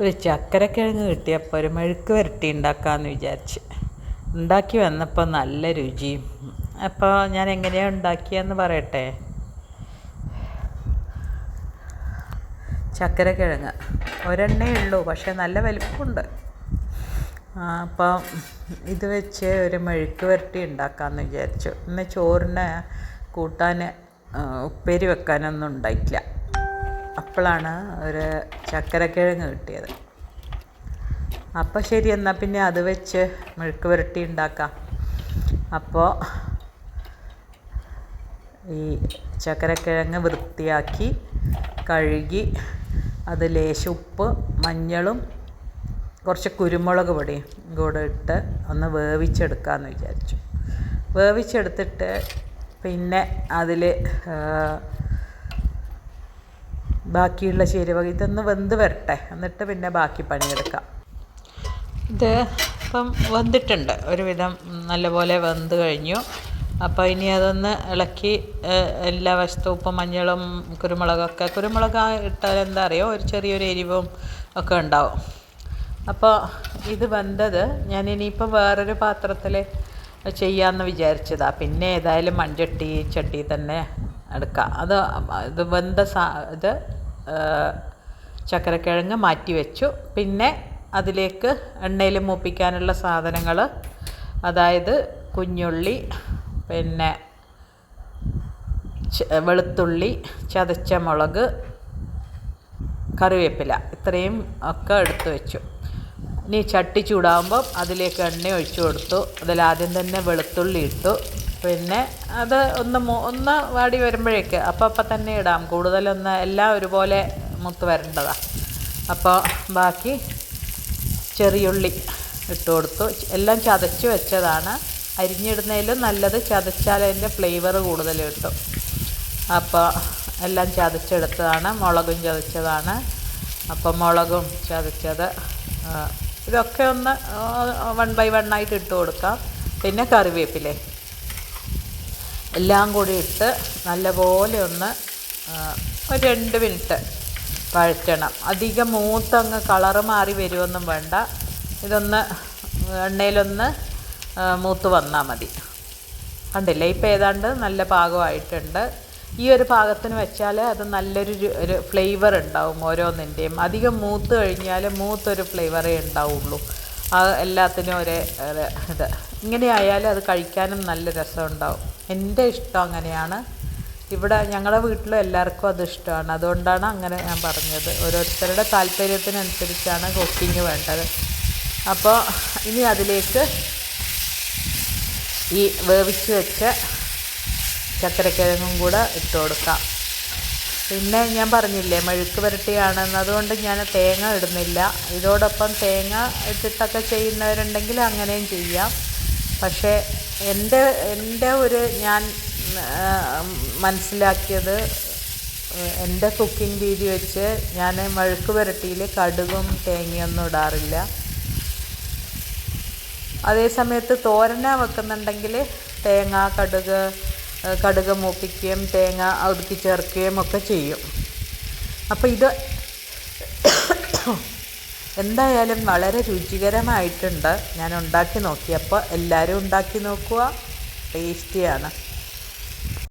ഒരു ചക്കരക്കിഴങ്ങ് കിട്ടിയപ്പോൾ ഒരു മെഴുക്ക് വരട്ടി ഉണ്ടാക്കാമെന്ന് വിചാരിച്ച്. ഉണ്ടാക്കി വന്നപ്പോൾ നല്ല രുചിയും. അപ്പോൾ ഞാൻ എങ്ങനെയാണ് ഉണ്ടാക്കിയെന്ന് പറയട്ടെ? ചക്കരക്കിഴങ്ങ്. ഒരെണ്ണേ ഉള്ളൂ പക്ഷേ നല്ല വലിപ്പമുണ്ട്. അപ്പോൾ ഇത് വെച്ച് ഒരു മെഴുക്ക് വരട്ടി ഉണ്ടാക്കാമെന്ന് വിചാരിച്ചു. ഇന്ന് ചോറിന് കൂട്ടാൻ ഉപ്പേരി വെക്കാനൊന്നും ഉണ്ടായിട്ടില്ല. അപ്പോഴാണ് ഒരു ചക്കരക്കിഴങ്ങ് കിട്ടിയത്. അപ്പോൾ ശരി എന്നാൽ പിന്നെ അത് വെച്ച് മെഴുക്ക് പുരട്ടി ഉണ്ടാക്കാം. അപ്പോൾ ഈ ചക്കരക്കിഴങ്ങ് വൃത്തിയാക്കി കഴുകി അത് ലേശം ഉപ്പ് മഞ്ഞളും കുറച്ച് കുരുമുളക് പൊടിയും കൂടെ ഇട്ട് ഒന്ന് വേവിച്ചെടുക്കാമെന്ന് വിചാരിച്ചു. വേവിച്ചെടുത്തിട്ട് പിന്നെ അതിൽ ബാക്കിയുള്ള ചേരുവക ഇതൊന്ന് വെന്ത് വരട്ടെ. എന്നിട്ട് പിന്നെ ബാക്കി പണിയെടുക്കാം. ഇത് ഇപ്പം വെന്തിട്ടുണ്ട് ഒരുവിധം നല്ലപോലെ വെന്ത് കഴിഞ്ഞു. അപ്പോൾ ഇനി അതൊന്ന് ഇളക്കി എല്ലാ വശത്തും ഉപ്പും മഞ്ഞളും കുരുമുളകൊക്കെ. കുരുമുളക് ഇട്ടാൽ എന്താ അറിയോ? ഒരു ചെറിയൊരു എരിവും ഒക്കെ ഉണ്ടാവും. അപ്പോൾ ഇത് വെന്തത് ഞാൻ ഇനിയിപ്പോൾ വേറൊരു പാത്രത്തിൽ ചെയ്യാമെന്ന് വിചാരിച്ചതാണ് പിന്നെ ഏതായാലും മൺചട്ടി ചട്ടി തന്നെ എടുക്കാം. അത് ഇത് വെന്ത സാ ഇത് ചക്കരക്കിഴങ്ങ് മാറ്റി വെച്ചു. പിന്നെ അതിലേക്ക് എണ്ണയിൽ മൂപ്പിക്കാനുള്ള സാധനങ്ങൾ അതായത് കുഞ്ഞുള്ളി പിന്നെ വെളുത്തുള്ളി ചതച്ച മുളക് കറിവേപ്പില ഇത്രയും ഒക്കെ എടുത്ത് വെച്ചു. ഇനി ചട്ടി ചൂടാകുമ്പം അതിലേക്ക് എണ്ണ ഒഴിച്ചു കൊടുത്തു. അതിലാദ്യം തന്നെ വെളുത്തുള്ളി ഇട്ടു. പിന്നെ അത് ഒന്ന് ഒന്ന് വാടി വരുമ്പോഴേക്ക്. അപ്പം അപ്പം തന്നെ ഇടാം. കൂടുതലൊന്ന് എല്ലാം ഒരുപോലെ മുത്ത് വരേണ്ടതാണ് അപ്പോൾ ബാക്കി ചെറിയുള്ളി ഇട്ട് കൊടുത്തു. എല്ലാം ചതച്ച് വെച്ചതാണ്. അരിഞ്ഞിടുന്നതിലും നല്ലത് ചതച്ചാൽ അതിന്റെ ഫ്ലേവർ കൂടുതൽ കിട്ടും. അപ്പോൾ എല്ലാം ചതച്ചെടുത്തതാണ്. മുളകും ചതച്ചതാണ്. അപ്പോൾ മുളകും ചതച്ചത് ഇതൊക്കെ ഒന്ന് വൺ ബൈ വൺ ആയിട്ട് ഇട്ട് കൊടുക്കാം. പിന്നെ കറിവേപ്പിലേ എല്ലാം കൂടി ഇട്ട് നല്ലപോലെ ഒന്ന് ഒരു രണ്ട് മിനിറ്റ് വഴറ്റണം. അധികം മൂത്തങ്ങ് കളറ് മാറി വരുമൊന്നും വേണ്ട. ഇതൊന്ന് എണ്ണയിലൊന്ന് മൂത്ത് വന്നാൽ മതി. കണ്ടില്ലേ? ഇപ്പോൾ ഏതാണ്ട് നല്ല പാകമായിട്ടുണ്ട്. ഈ ഒരു പാകത്തിന് വെച്ചാൽ അത് നല്ലൊരു ഒരു ഫ്ലേവർ ഉണ്ടാവും ഓരോന്നിന്റെയും അധികം മൂത്ത് കഴിഞ്ഞാൽ മൂത്തൊരു ഫ്ലേവറേ ഉണ്ടാവുള്ളൂ. ആ എല്ലാത്തിനും ഒരേ ഇത്. ഇങ്ങനെ ആയാലും അത് കഴിക്കാനും നല്ല രസമുണ്ടാവും. എന്റെ ഇഷ്ടം അങ്ങനെയാണ്. ഇവിടെ ഞങ്ങളുടെ വീട്ടിലും എല്ലാവർക്കും അത് ഇഷ്ടമാണ്. അതുകൊണ്ടാണ് അങ്ങനെ ഞാൻ പറഞ്ഞത്. ഓരോരുത്തരുടെ താല്പര്യത്തിനനുസരിച്ചാണ് കുക്കിംഗ് വേണ്ടത്. അപ്പോൾ ഇനി അതിലേക്ക് ഈ വേവിച്ച് വെച്ച ചക്കരക്കിഴങ്ങും കൂടെ ഇട്ട് കൊടുക്കാം. പിന്നെ ഞാൻ പറഞ്ഞില്ലേ മെഴുക്ക് പുരട്ടിയാണെന്ന് അതുകൊണ്ട് ഞാൻ തേങ്ങ ഇടുന്നില്ല. ഇതോടൊപ്പം തേങ്ങ ഇട്ടിട്ടൊക്കെ ചെയ്യുന്നവരുണ്ടെങ്കിൽ അങ്ങനെയും ചെയ്യാം. പക്ഷേ എന്റെ എന്റെ ഒരു ഞാൻ മനസ്സിലാക്കിയത് എന്റെ കുക്കിംഗ് രീതി വെച്ച് ഞാൻ മെഴുക്ക് പുരട്ടിയിൽ കടുകും തേങ്ങയൊന്നും ഇടാറില്ല. അതേസമയത്ത് തോരന വെക്കുന്നുണ്ടെങ്കിൽ തേങ്ങ കടുക് കടുക് മൂപ്പിക്കുകയും തേങ്ങ ഒതുക്കി ചേർക്കുകയും ഒക്കെ ചെയ്യും. അപ്പോൾ ഇത് എന്തായാലും വളരെ രുചികരമായിട്ടുണ്ട്. ഞാൻ ഉണ്ടാക്കി നോക്കിയപ്പോൾ എല്ലാവരും ഉണ്ടാക്കി നോക്കുക. ടേസ്റ്റിയാണ്.